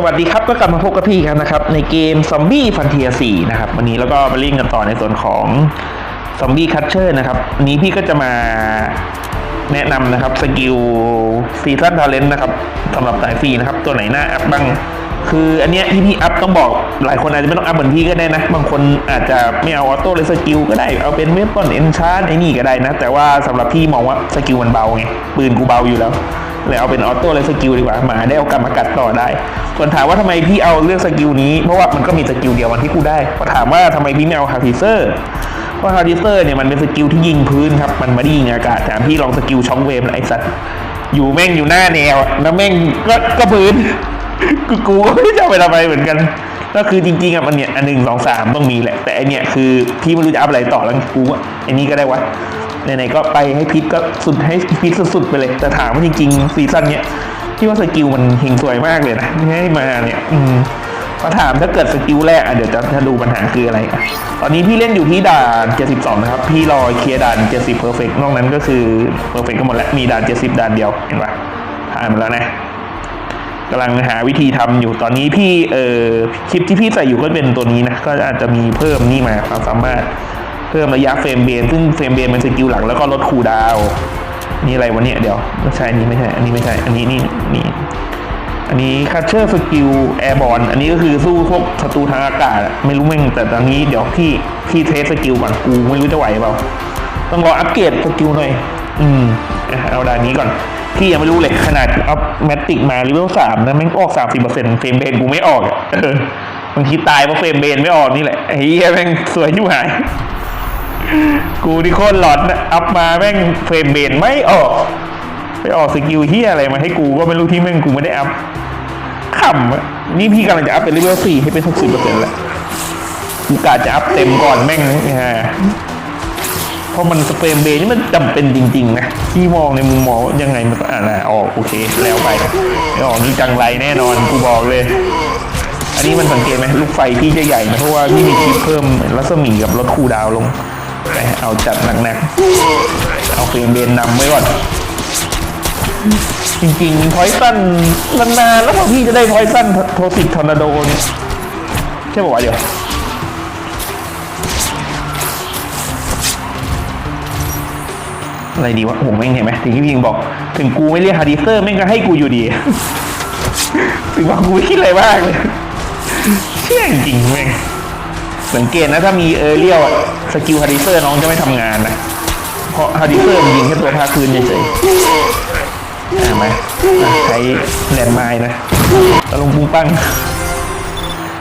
สวัสดีครับก็กลับมาพบกับพี่กันนะครับ ในเกมซอมบี้ฟันเทีย4นะครับวันนี้แล้วก็มาเล่นกันต่อในส่วนของซอมบี้คัตเชอร์นะครับวันนี้พี่ก็จะมาแนะนำนะครับสกิลซีซันทาเลนต์นะครับสำหรับสายฟรีนะครับ ตัวไหนน่าอัพบ้าง คืออันเนี้ยที่พี่อัพต้องบอกหลายคนอาจจะไม่ต้องอัพเหมือนพี่ก็ได้นะ บางคนอาจจะไม่เอาออโต้เลยสกิลก็ได้ เอาเป็นเวปอนเอนชาร์ไอ้นี่ก็ได้นะ แต่ว่าสำหรับพี่มองว่าสกิลมันเบาไงปืนกูเบาอยู่แล้ว เลยเอาเป็นออโต้เลยสกิลดีกว่าหมาได้เอากลับมากัดต่อได้ ส่วนถามว่าทำไมพี่เอาเลือกสกิลนี้ เพราะว่ามันก็มีสกิลเดียววันที่กูได้พอถามว่าทำไมพี่ไม่เอาฮาร์ทิเซอร์เพราะฮาร์ทิเซอร์เนี่ยมันเป็นสกิลที่ยิงพื้นครับมันไม่ได้ยิงอากาศถามพี่ลองสกิลช็อคเวฟนะไอ้สัตว์อยู่แม่งอยู่หน้าแนวแล้วแม่งก็ก็พื้นกูกูก็ไม่จะไปทำไมเหมือนกัน ก็คือจริงๆอะมันเนี่ยอันหนึ่งสองสามต้องมีแหละ แต่อันเนี้ยคือพี่ไม่รู้จะอัพอะไรต่อแล้วกูว่าไอ้นี้ก็ได้วะ ไหนๆก็ไปให้พิษก็สุดให้พิษสุดๆไปเลย แต่ถามว่าจริงๆซีซั่นเนี้ยพี่ว่าสกิลมันเฮงสวยมากเลยนะให้มาเนี่ยอืมพอถามถ้าเกิดสกิลแรกอะเดี๋ยวจะจะดูปัญหาคืออะไรอะตอนนี้พี่เล่นอยู่ที่ด่าน 72 นะครับ พี่รอเคลียร์ด่าน 70 perfect นอกนั้นก็คือ perfect ก็หมดแล้วมีด่าน 70 ด่านเดียวเห็นปะผ่านมาแล้วนะกำลังหาวิธีทำอยู่ตอนนี้พี่เอ่อคลิปที่พี่ใส่อยู่ก็เป็นตัวนี้นะ ก็อาจจะมีเพิ่มนี่มาความสามารถ เพิ่มระยะเฟรมเบนซึ่งเฟรมเบนเป็นสกิลหลักแล้วก็ลดคูดาวนี่อะไรวะเนี่ยเดี๋ยวไม่ใช่อันนี้ไม่ใช่ อันนี้ไม่ใช่ อันนี้นี่นี่อันนี้คัตเชอร์สกิลแอร์บอลอันนี้ก็คือสู้พวกศัตรูทางอากาศ ไม่รู้แม่งแต่ตอนนี้เดี๋ยวพี่พี่เทสสกิลก่อนกูไม่รู้จะไหวเปล่าต้องรออัปเกรดสกิลหน่อย อืมอะเอาด่านนี้ก่อนพี่ยังไม่รู้เลยขนาดอัพแมติกมาเลเวลสามนะแม่งออกสามสิบเปอร์เซ็นต์เฟรมเบนกูไม่ออกบางทีตายเพราะเฟรมเบนไม่ออกนี่แหละไอ้เหี้ยแม่งสวยชิบหาย กูที่โคตรหลอนนะอัพมาแม่งเฟรมเบนไม่ออก ไปออกสกิลเฮียอะไรมาให้กูก็ไม่รู้ที่แม่งกูไม่ได้อัพขำนี่พี่กำลังจะอัพเป็นเลเวลสี่ให้เป็นหกสิบเปอร์เซ็นต์แล้วกูกะจะอัพเต็มก่อนแม่งนะฮะเพราะมันสเปรมเบย์นี่มันจำเป็นจริง ๆ นะที่มองในมุมมองยังไงมันอ่านะออกโอเคแล้วไปไม่ออกนี่จังไรแน่นอนกูบอกเลย อันนี้มันสังเกตไหมลูกไฟพี่จะใหญ่นะเพราะว่าพี่มีคลิปเพิ่มรัศมีกับลดคูดาวลง เอาจัดหนักๆ เอาเฟรมเบนนำไว้ก่อน จริงๆพอยซันนานๆแล้วพอพี่จะได้พอยซันโทสิกทอร์นาโดเนี่ยใช่ป่าวเดี๋ยวอะไรดีวะผมแม่งเห็นไหมถึงที่พี่ยิงบอก ถึงกูไม่เรียกฮาร์ดิเซอร์แม่งก็ให้กูอยู่ดี ถึงว่ากูไม่คิดอะไรมากเลย เชี่ยจริงแม่ง สังเกตนะถ้ามีเออเรียวอสกิลฮาร์ดิเซอร์น้องจะไม่ทำงานนะ เพราะฮาร์ดิเซอร์มันยิงแค่ตัวภาคพื้นเฉยๆใช่ไหมใช้แลนไม้นะตะลงปุ้งปัง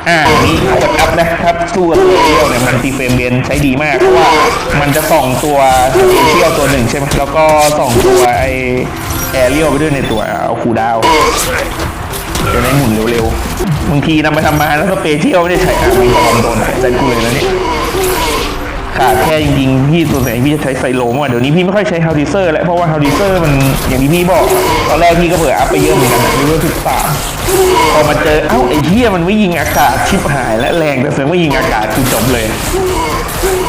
อ่าอันนี้กดอัพนะครับสู้กับตัวเดียวเนี่ยมันตีเฟรมเรียนใช้ดีมากเพราะว่ามันจะส่องตัวเปเชียตัวหนึ่งใช่ไหมแล้วก็ส่องตัวไอแอเรียลไปด้วยในตัวเอาคูดาว จะได้หมุนเร็วๆ บางทีนำไปทำมาแล้วสเปเชียลไม่ได้ใช้อะมีความโดนใจกูเลยนะเนี่ยขาดแค่จริงๆพี่ตัวไหนพี่จะใช้ไซโลมากเดี๋ยวนี้พี่ไม่ค่อยใช้ฮาวดิเซอร์แล้วเพราะว่าฮาวดิเซอร์มันอย่างที่พี่บอก ตอนแรกพี่ก็เผื่ออัพไปเยอะเหมือนกันเลเวลสิบสามพอมาเจอเอ้าไอ้เหี้ยมันไม่ยิงอากาศชิบหายและแรงแต่เสือไม่ยิงอากาศคือจบเลย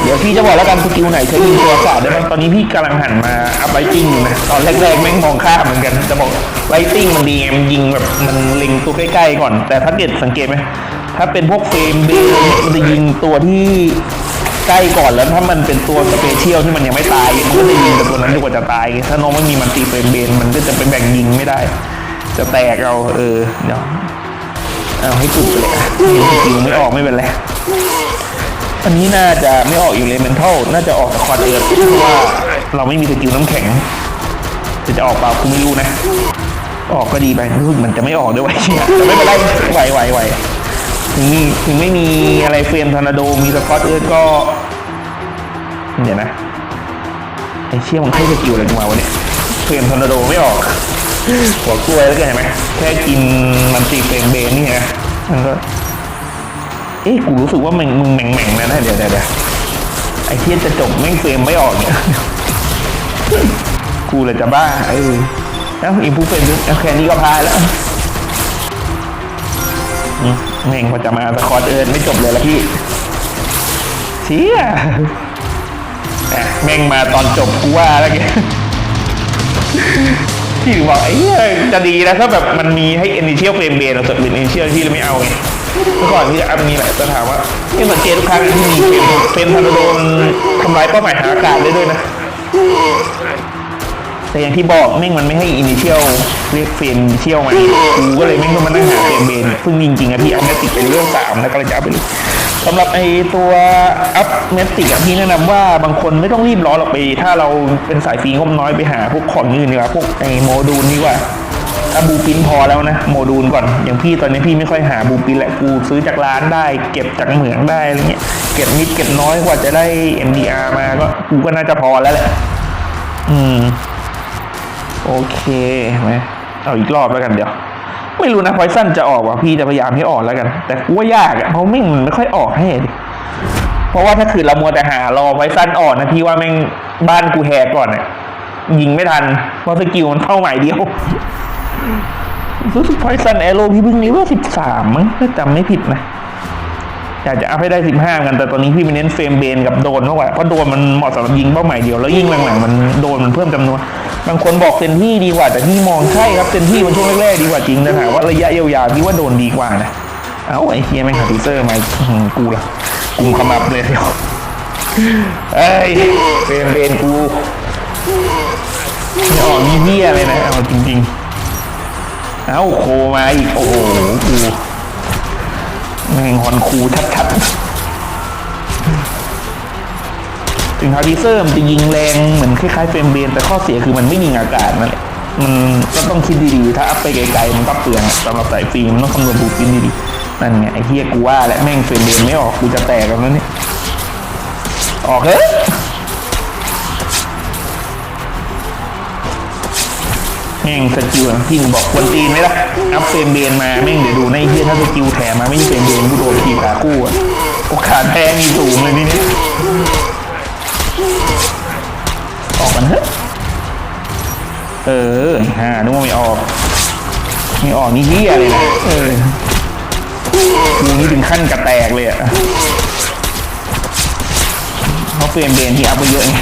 ดี๋ยวพี่จะบอกแล้วกันสกิลไหนใช้ยิงตัวอากาศได้บ้างตอนนี้พี่กำลังหันมาอัพไลติ้งอยู่นะตอนแรกๆแม่งมองข้ามเหมือนกันจะบอกไลติ้งมันดีไงมันยิงแบบมันเล็งตัวใกล้ๆก่อน แต่ถ้าเกิดสังเกตไหมถ้าเป็นพวกเฟรมเบย์มันจะยิงตัวที่ใกล้ก่อนแล้วถ้ามันเป็นตัวสเปเชียลที่มันยังไม่ตายมันก็จะยิงกับตัวนั้นจนกว่าจะตาย ถ้าน้องไม่มีมันตีเฟรมเบนมันก็จะไปแบ่งยิงไม่ได้ จะแตกเอาเออเดี๋ยวเอาให้สุดไปเลยอะยิงยิงไม่ออกไม่เป็นไร อันนี้น่าจะไม่ออกอยู่เลเมนทัลน่าจะออกแต่คอร์ดเอิร์ธเพราะว่าเราไม่มีสกิลน้ำแข็งจะจะออกเปล่ากูไม่รู้นะ ออกก็ดีไปรู้สึกมันจะไม่ออกด้วยวะเชี่ยแต่ไม่เป็นไรไหวไหวไหวถึงมีถึงไม่มีอะไรเฟรมทอร์นาโดมีสกอตเอิร์ธก็เดี๋ยวนะไอเชี่ยมันให้สกิลอะไรมาวะเนี่ยเฟรมทอร์นาโดไม่ออกหัวกล้วยแล้วกันเห็นไหมแค่กินมันตีเฟรมเบนนี่ไงมันก็ อ๊ะกูรู้สึกว่ามึงมึงแหม่งแหม่งนะนะเดี๋ยวเดี๋ยวเดี๋ยวไอเชี่ยจะจบแม่งเฟรมไม่ออกเนี่ยกูเลยจะบ้าเออแล้วอินพูเฟรมแค่นี้ก็พายแล้วอืมแม่งพอจะมาสคอตเอิร์นไม่จบเลยละพี่เชี่ยแม่งมาตอนจบกูว่าแล้วแก ทพี่ถึงบอกไอ้เหี้ยจะดีนะถ้าแบบมันมีให้ initial frame bane เราเสร็จเป็น initial ที่เราไม่เอาไงเมื่อก่อนพี่จะอัพนี้แหละจะถามว่าที่สังเกตทุกครั้งที่มีเฟรมเฟรมทันโดนทำลายเป้าหมายทางอากาศได้ด้วยนะ แต่อย่างที่บอกแม่งมันไม่ให้ initial เรียกเฟรม initial มากูก็เลยแม่งต้องมานั่งหาเฟรมเบนซึ่งจริงๆอะพี่อัพเมติกเป็นเรื่องสามแล้วก็เลยจะเอาไปเลย สำหรับไอตัวอัพเมสติกพี่แนะนำว่าบางคนไม่ต้องรีบร้อนหรอกไป ถ้าเราเป็นสายฟรีงบน้อยไปหาพวกของอื่นดีกว่าพวกไอโมดูลนี่ว่าถ้าบูปินพอแล้วนะ โมดูลก่อน อย่างพี่ตอนนี้พี่ไม่ค่อยหาบูปินแหละกูซื้อจากร้านได้ เก็บจากเหมืองได้อะไรเงี้ยเก็บนิดเก็บน้อยกว่าจะได้ MDR มาก็กูก็น่าจะพอแล้วแหละ อืม โอเคไหมเอาอีกรอบแล้วกันเดี๋ยว ไม่รู้นะพอยสั้นจะออกว่ะพี่จะพยายามให้ออกแล้วกัน แต่กูว่ายากอะเพราะแม่งมันไม่ค่อยออกให้ดิเพราะว่าถ้าคือเรามัวแต่หารอพอยสั้นออกนะพี่ว่าแม่งบ้านกูแหกก่อนอะยิงไม่ทันเพราะสกิลมันเข้าใหม่เดียวรู้สึกพอยซันแอโร่พี่เพิ่งเลเวลสิบสามมั้งถ้าจำไม่ผิดนะอยากจะอัพให้ได้สิบห้ากัน แต่ตอนนี้พี่ไปเน้นเฟรมเบนกับโดนมากกว่าเพราะโดนมันเหมาะสำหรับยิงเป้าหมายเดียวแล้วยิ่งหลังๆมันโดนมันเพิ่มจำนวน บางคนบอกเซนที่ดีกว่า แต่พี่มองใช่ครับเซนที่มันช่วงแรกๆดีกว่าจริงแต่ถามว่าระยะยาวๆพี่ว่าโดนดีกว่านะเอ้าไอ้เฮียแม่งหาทีเซอร์มาหือกูละกุมขมับเลยเดียวเอ้ยเฟรมเบนกูไม่ออกนี่เฮียเลยนะเอาจริงๆเอ้าโคมาอีกโอ้โหกูแม่งฮอนคูชัดๆ ถึงฮาร์ดีเซอร์มันจะยิงแรงเหมือนคล้ายๆเฟรมเบนแต่ข้อเสียคือมันไม่ยิงอากาศนั่นแหละมันก็ต้องคิดดีๆ ถ้าอัพไปไกลๆ มันก็เปลืองสำหรับสายฟรีมันต้องคำนวณบูปินดีๆ นั่นไงไอ้เฮียกูว่าแหละแม่งเฟรมเบนไม่ออกกูจะแตกกันแล้วเนี่ยออกเฮ้ยแม่งสกิลอะที่บอกควรตีนไหมล่ะอัพเฟรมเบนมาแม่งเดี๋ยวดูในเฮียถ้าสกิลแถมมาไม่มีเฟรมเบนกูโดนทีขาคู่อะโอกาสแพ้มีสูงเลยนี่เนี่ย ออกกันเถอะเออฮ่านึกว่าไม่ออก ไม่ออกนี่เฮียเลยนะเออกูนี่ถึงขั้นกระแตกเลยอะเพราะเฟรมเบนที่อัพไปเยอะไง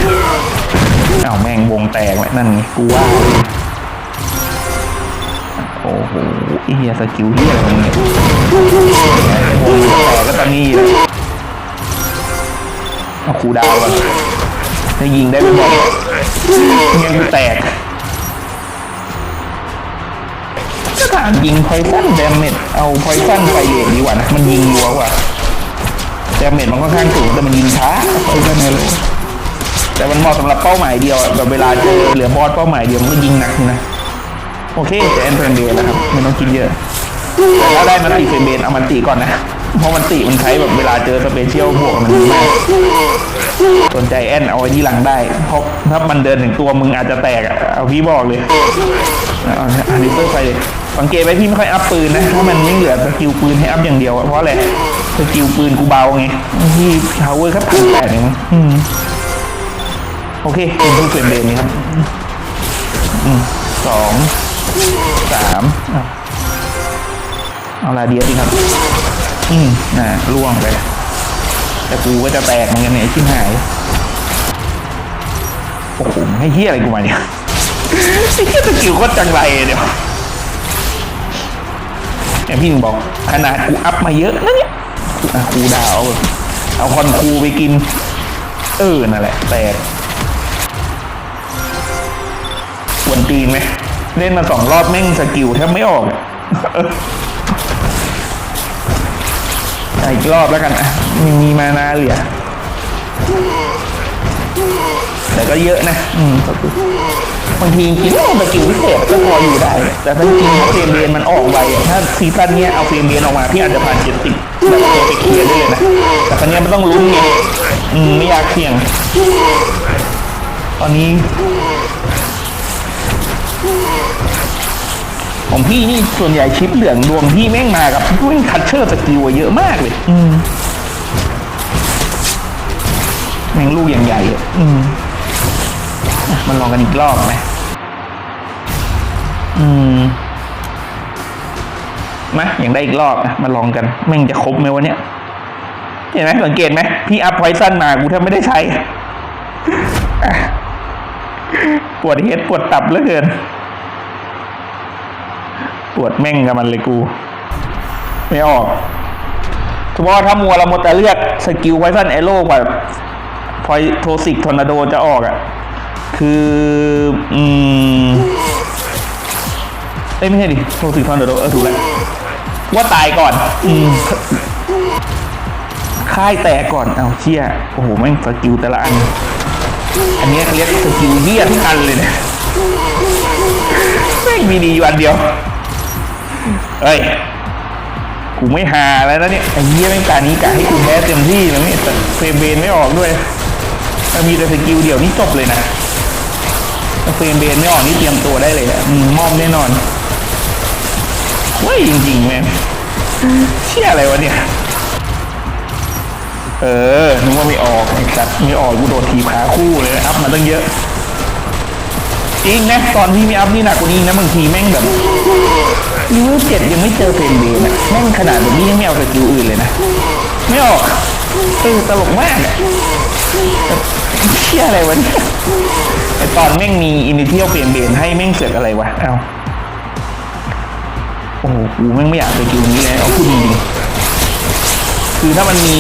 อ้าวแม่งวงแตกเลยนั่นไงกูว่าโอ้โหเฮียสกิลเฮียอะไรงมึงเนี่ยโอ้โหต่ก็ตอนนี้เอาคูดาวน์ก่อนถ้ายิงได้ไม่บอก ยกูแตกถ้าถามยิงพอยซันเดมเมจเอาพอยซันไฟเรทดีกว่านะ มันยิงรัวกว่าเดมเมจมันค่อนข้างสูงแต่มันยิงช้าพอยซันเลยแต่มันเหมาะสำหรับเป้าหมายเดียวแบบเวลาเจอเหลือบอสเป้าหมายเดียวมันก็ยิงหนักนะโอเคจะแอนเฟรนเบนนะครับไม่ต้องคิดเยอะแต่ถ้าได้มันติเฟรนเบนเอามันติก่อนนะเพราะมันติมันใช้แบบเวลาเจอสเปเชียลบวกมันดีมาก สนใจแอนเอาไว้ที่หลังได้เพราะถ้ามันเดินถึงตัวมึงอาจจะแตกอะเอาพี่บอกเลยอันนี้เปิดไฟเลยสังเกตไว้พี่ไม่ค่อยอัพปืนนะเพราะมันไม่เหลือสกิลปืนให้อัพอย่างเดียวเพราะอะไรสกิลปืนกูเบาไงพี่พาวเวอร์ครับพันแปดเองมั้งโอเคเป็นผู้เฟรนเบนนี่ครับสองสามเอาลาเดียสดิครับ อืมน่ะล่วงไป แต่กูก็จะแตกเหมือนกันเนี่ยไอ้ชิ้นหาย โอ้โหให้เฮี้ยอะไรกูมาเนี่ยไอ้เฮียสกิลโคตรจังไรเดี๋ยวอย่พี่หนึ่งบอกขนาดกูอัพมาเยอะนะเนี่ยอะครูดาวเอาเอาคอนครูไปกิน เออนั่นแหละ แตกวนตีนไหมเล่นมาสองรอบแม่งสกิลแทบไม่ออก อีกรอบแล้วกันอะมีมีมานาเหลือแต่ก็เยอะนะ อืมบางทีจริงๆสกิลพิเศษก็พออยู่ได้ แต่ถ้าจริงเฟรมเบนมันออกไวอะถ้าซีซั่นเนี้ยเอาเฟรมเบนออกมาพี่อาจจะผ่านเจ็ดสิบแบบตัวไปเคลียร์ได้เลยนะ แต่ครั้งนี้ยมันต้องลุ้นไงอืมไม่อยากเสี่ยง ตอนนี้ ของพี่นี่ส่วนใหญ่ชิปเหลืองดวงพี่แม่งมากับแม่งคัตเชอร์สกิลอะเยอะมากเลย อืมแม่งลูกอย่างใหญ่อะอืมอะมันลองกันอีกรอบไหมอืมมาอย่างได้อีกรอบนะมาลองกัน แม่งจะครบไหมวะเนี่ยเห็นไหมสังเกตไหมพี่อัพไพสั้นมากูแทบไม่ได้ใช้อะปวดเฮดปวดตับเหลือเกิน ปวดแม่งกับมันเลยกู ไม่ออกเฉพาะถ้ามัวเราหมดแต่เลือกสกิลไวซันเอโร่กับพอยโทสิกทอร์นาโดจะออกอะ่ะ คือ อืมเอ้ยไม่ใช่ดิโทสิกทอร์นาโดเออถูกแล้วว่าตายก่อน อืมค่ายแตกก่อน เอาเชี่ย โอ้โห แม่งสกิลแต่ละอัน อันเนี้ยเขาเรียกสกิลเบี้ยทุกอันเลยเนี่ยแม่งมีดีอยู่อันเดียว เฮ้ย กูไม่หาแล้วนะเนี่ยไอ้เหี้ยแม่งการนี้กะให้กูแพ้เต็มที่เลยไม่แต่เฟรมเบนไม่ออกด้วยถ้ามีแต่สกิลเดียวนี่จบเลยนะถ้าเฟรมเบนไม่ออกนี่เตรียมตัวได้เลยอะอืมมอบแน่นอนเว้ยจริงๆแม่งเชี่ยอะไรวะเนี่ย เออนึกว่าไม่ออกไอ้สัตว์ไม่ออกกูโดดทีบขาคู่เลยอัพมาตั้งเยอะ จริงนะตอนที่มีอัพนี่หนักกว่านี้นะบางทีแม่งแบบนิวเจ็ดยังไม่เจอเฟรมเบนอะแม่งขนาดแบบนี้ยังไม่เอาสกิลอื่นเลยนะไม่ออกเออตลกมากเชี่ยอะไรวะเนี่ยไอตอนแม่งมีอินิเทียลเปลี่ยนเบนให้แม่งเสือกอะไรวะเอ้าโอ้โหกูแม่งไม่อยากสกิลนี้เลยเอาพูดจริงๆคือถ้ามันมี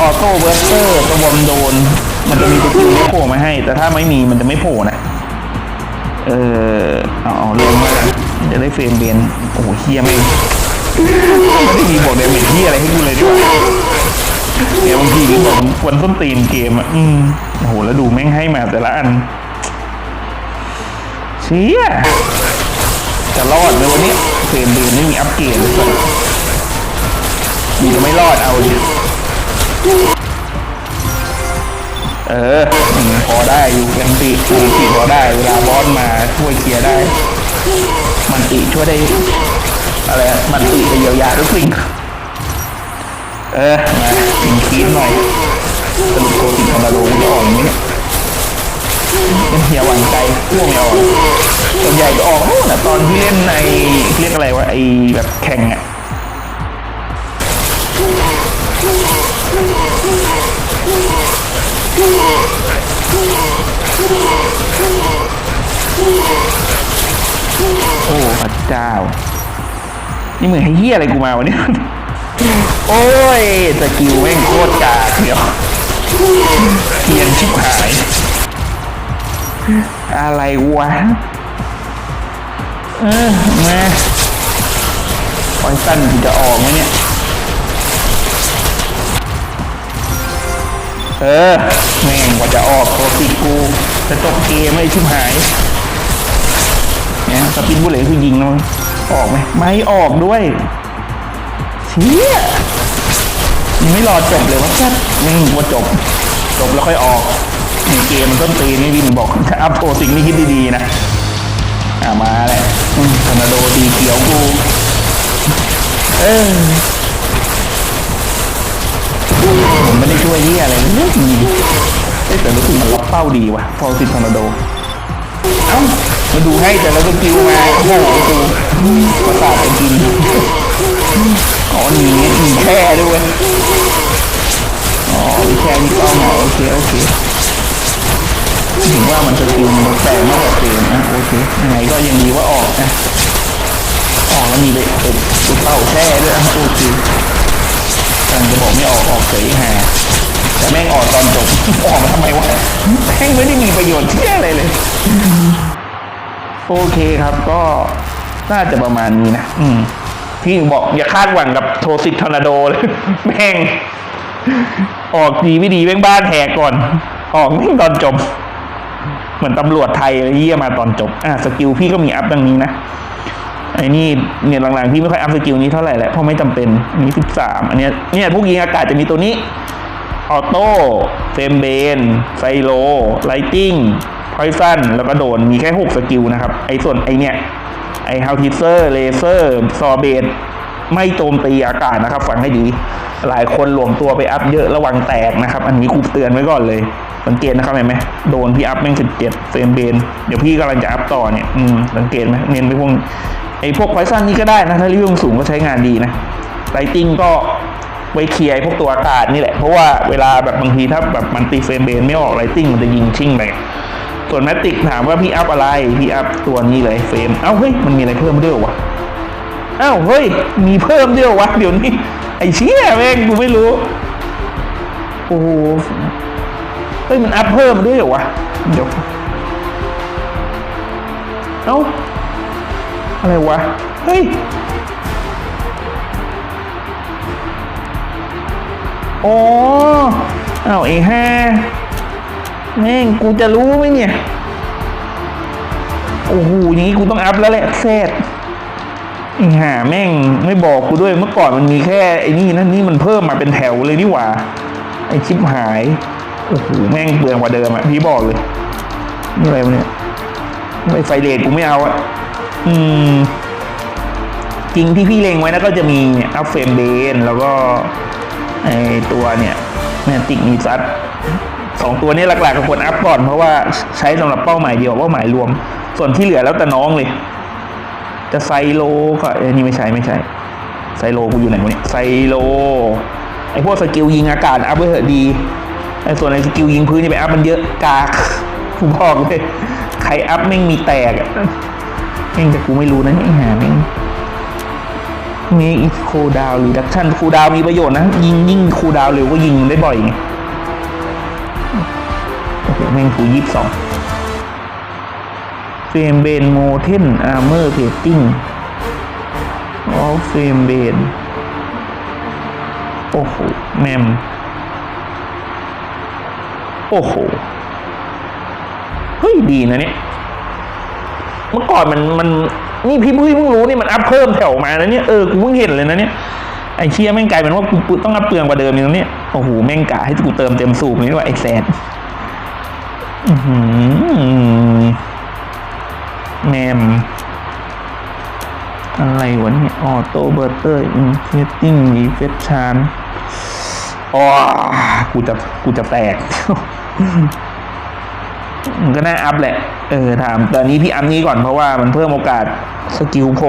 ออโต้เวอร์เตอร์ตัวมโดน มันจะมีสกิลนี้โผล่มาให้ แต่ถ้าไม่มีมันจะไม่โผล่นะ เออเอาเอลงมาจะได้เฟรมเบนโอ้โหเฮียไม่ไม่ได้มีบอกเดเมจที่อะไรให้กูเลยดีกว่าเดี๋ยบางทีก็บอกควนส้นตีนเกมอะอืมโอ้โหแล้วดูแม่งให้มาแต่ละอันเชี่ยจะรอดไหมวันนี้เฟรมเบนไม่มีอัปเกรดเลยสัสมีจะไม่รอดเอาดิ เออพอได้อยู่ยังตีตีตีพอได้เวลาบอสมาช่วยเคลียร์ได้ มันตีช่วยได้อะไรมันตีไปเยียวยาทุกสิ่งเออมาถึงคีนหน่อยสรุปโคติธรรมดาโลกูจะออกอย่างนี้เนี่ยเป็นเหี่ยหวังใจพ่วงไม่ออกส่วนใหญ่ก็ออกนู่นนะตอนที่เล่นในเรียกอะไรวะไอแบบแข่งอะ โอ้พระเจ้า นี่มึงให้เฮี้ยอะไรกูมาวะเนี่ย โอ้ยสกิลแม่งโคตรกากเดียวเทียนชิบหาย อะไรวะ เออมาคอยสั้นกูจะออกไหมเนี่ย เออ แม่งกว่าจะออกโคติกูจะจบเกมไม่ชิบหายเนี่ยสปินบุเลตคือยิงนะมึงออกไหมไม่ออกด้วยเชี่ยยังไม่รอจบเลยว่าแค่นี่ว่าจบ จบแล้วค่อยออกเกมมันต้นตีนี่วินบอกถ้าอัพโปรสิ่งนี้คิดดีๆนะอ่ามาแหละอืมทอร์นาโดตีเขียวกู เออ ผมไม่ได้ช่วยเยี่ยอะไรเลยจริงๆเอ้ยแต่รู้สึกมันล็อกเป้าดีว่ะฟอลซิทอร์นาโดเอ้ามาดูให้แต่ละสกิลมาโอ้โหกูประสาทจะกินอ๋อหนีหนีแค่ด้วยอ๋อแค่นี้ก็เหรอโอเคโอเคถึงว่ามันสกิลมันแปลกมากกว่าเกมนะโอเคยังไงก็ยังดีว่าออกนะออกแล้วมีไปอบตุกเป้าแช่ด้วยโอเค กำลังจะบอกไม่ออกออกเฉยฮะแต่แม่งออกตอนจบ ออกมาทำไมวะแม่งไม่ได้มีประโยชน์เที่ยอะไรเลย โอเคครับก็น่าจะประมาณนี้นะ อืมพี่บอกอย่าคาดหวังกับโทสิกทอร์นาโดเลย แม่ง ออกดีไม่ดีแม่งบ้านแหกก่อน ออกแม่งตอนจบ เหมือนตำรวจไทยเยเยี่ยมาตอนจบ อะสกิลพี่ก็มีอัพดังนี้นะ ไอ้นี่เนี่ยหลังๆพี่ไม่ค่อยอัพสกิลนี้เท่าไหร่แหละเพราะไม่จำเป็นมีสิบสามอันเนี้ยเนี่ยพวกยิงอากาศจะมีตัวนี้ออโต้เฟมเบนไซโลไลติงพอยซันแล้วก็โดนมีแค่ 6 สกิลนะครับ ไอ้ส่วนไอเนี่ยไอฮาวทิเซอร์เลเซอร์ซอเบดไม่โจมตีอากาศนะครับ ฟังให้ดี หลายคนหลวมตัวไปอัพเยอะระวังแตกนะครับ อันนี้กูเตือนไว้ก่อนเลย สังเกตนะครับเห็นไหมโดนพี่อัพแม่งสิบเจ็ดเฟมเบนเดี๋ยวพี่กำลังจะอัพต่อเนี่ย อืมสังเกตไหมเน้นไปพวก ไอ้พวกไพซันนี่ก็ได้นะ ถ้ารีวิวสูงก็ใช้งานดีนะไลติงก็ไว้เคลียร์ไอ้พวกตัวอากาศนี่แหละ เพราะว่าเวลาแบบบางทีถ้าแบบมันตีเฟรมเบนไม่ออกไลติงมันจะยิงชิ่งไปส่วนแมตติกถามว่าพี่อัพอะไร พี่อัพตัวนี้เลยเฟรม เอ้าเฮ้ยมันมีอะไรเพิ่มด้วยวะอ้าวเฮ้ย มีเพิ่มด้วยวะเดี๋ยวนี้ ไอ้เชี่ยแม่งกูไม่รู้ โอ้โหเฮ้ยมันอัพเพิ่มด้วยเหรอวะเดี๋ยวเอ้า อะไรวะ เฮ้ยอ๋ออ้าไอ้ห่าแม่งกูจะรู้ไหมเนี่ย โอ้โหอย่างนี้กูต้องอัพแล้วแหละแซดไอ้ห่าแม่งไม่บอกกูด้วยเมื่อก่อนมันมีแค่ไอ้นี่นั่นนี่มันเพิ่มมาเป็นแถวเลยนี่หว่า ไอ้ชิปหายโอ้โหแม่งเปลืองกว่าเดิมอะพี่บอกเลยนี่อะไรวะเนี่ยไอไฟเลทกูไม่เอาอะ อืม จริงที่พี่เลงไว้นะก็จะมีอัพเฟรมเบนแล้วก็ไอตัวเนี่ยแมติกมีซัดสองตัวนี้หลักๆก็ควรอัพก่อน เพราะว่าใช้สำหรับเป้าหมายเดียวเป้าหมายรวม ส่วนที่เหลือแล้วแต่น้องเลย จะไซโลก็เอ้ยนี่ไม่ใช่ไม่ใช่ไซโลกูอยู่ไหนวะเนี่ยไซโลไอพวกสกิลยิงอากาศอัพไว้เถอะดีไอส่วนไอสกิลยิงพื้นนี่ไปอัพมันเยอะกากกูบอกเลยใครอัพแม่งมีแตกอะ แม่งแต่กูไม่รู้นะไอ้ห่าแม่งมีอีโคดาวรีดักชันคูดาวมีประโยชน์นะ ยิงยิ่งคูดาวเร็วก็ยิงได้บ่อยไงโอ้โหแม่งคูยี่สิบสองเฟรมเบนโมเทนอาร์เมอร์เพตติ้งออฟเฟรมเบนโอ้โห แมม โอ้โห เฮ้ย ดีนะเนี่ย เมื่อก่อนมันมันนี่พี่เพิ่งเพิ่งรู้นี่มันอัพเพิ่มแถวมานะเนี่ยเออกูเพิ่งเห็นเลยนะเนี่ยไอ้เชี่ยแม่งกลายเป็นว่ากูต้องอัพเปลืองกว่าเดิมอย่างนี้โอ้โหแม่งกะให้กูเติมเต็มสูบนี่ว่าไอ้แซดแมมอะไรวะเนี่ยออโต้เบอร์เตอร์อินเฟสติ้งรีเฟชชานอ๋อกูจะกูจะแตก ก็น่าอัพแหละ เออถามตอนนี้พี่อัพนี้ก่อนเพราะว่ามันเพิ่มโอกาสสกิลโพล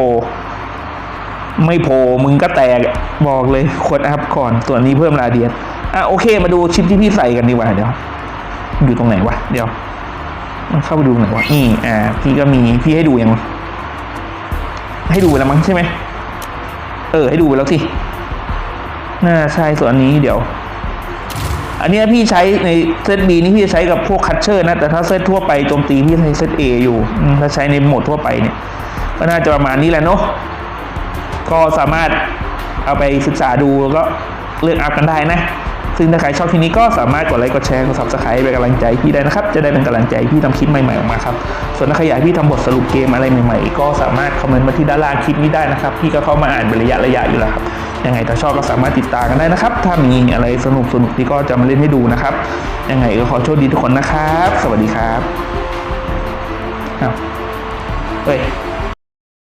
ไม่โพลมึงก็แตกบอกเลยควรอัพก่อนส่วนนี้เพิ่มราเดียนอะโอเค มาดูชิปที่พี่ใส่กันดีกว่าเดี๋ยวอยู่ตรงไหนวะเดี๋ยวมันเข้าไปดูหน่อยวะนี่อ่า พี่ก็มีพี่ให้ดูยังให้ดูไปแล้วมั้งใช่ไหมเออ ให้ดูไปแล้วสิน่าใช่ส่วนนี้เดี๋ยว อันนี้พี่ใช้ในเซต B นี่พี่จะใช้กับพวกคัตเชอร์นะ แต่ถ้าเซตทั่วไปโจมตีพี่ใช้เซต A อยู่ ถ้าใช้ในโหมดทั่วไปเนี่ย ก็น่าจะประมาณนี้แหละเนาะ ก็สามารถเอาไปศึกษาดูแล้วก็เลือกอัพกันได้นะ ซึ่งถ้าใครชอบที่นี้ก็สามารถกดไลค์กดแชร์กด subscribe เป็นกำลังใจพี่ได้นะครับ จะได้เป็นกำลังใจพี่ทำคลิปใหม่ๆออกมาครับ ส่วนถ้าใครอยากพี่ทำบทสรุปเกมอะไรใหม่ ๆ ก็สามารถคอมเมนต์มาที่ด้านล่างคลิปนี้ได้นะครับ พี่ก็เข้ามาอ่านเป็นระยะระยะอยู่แล้วครับ ยังไงถ้าชอบก็สามารถติดตามกันได้นะครับ ถ้ามีอะไรสนุกสนุกที่ก็จะมาเล่นให้ดูนะครับ ยังไงก็ขอโชคดีทุกคนนะครับ สวัสดีครับอ้าวเฮ้ย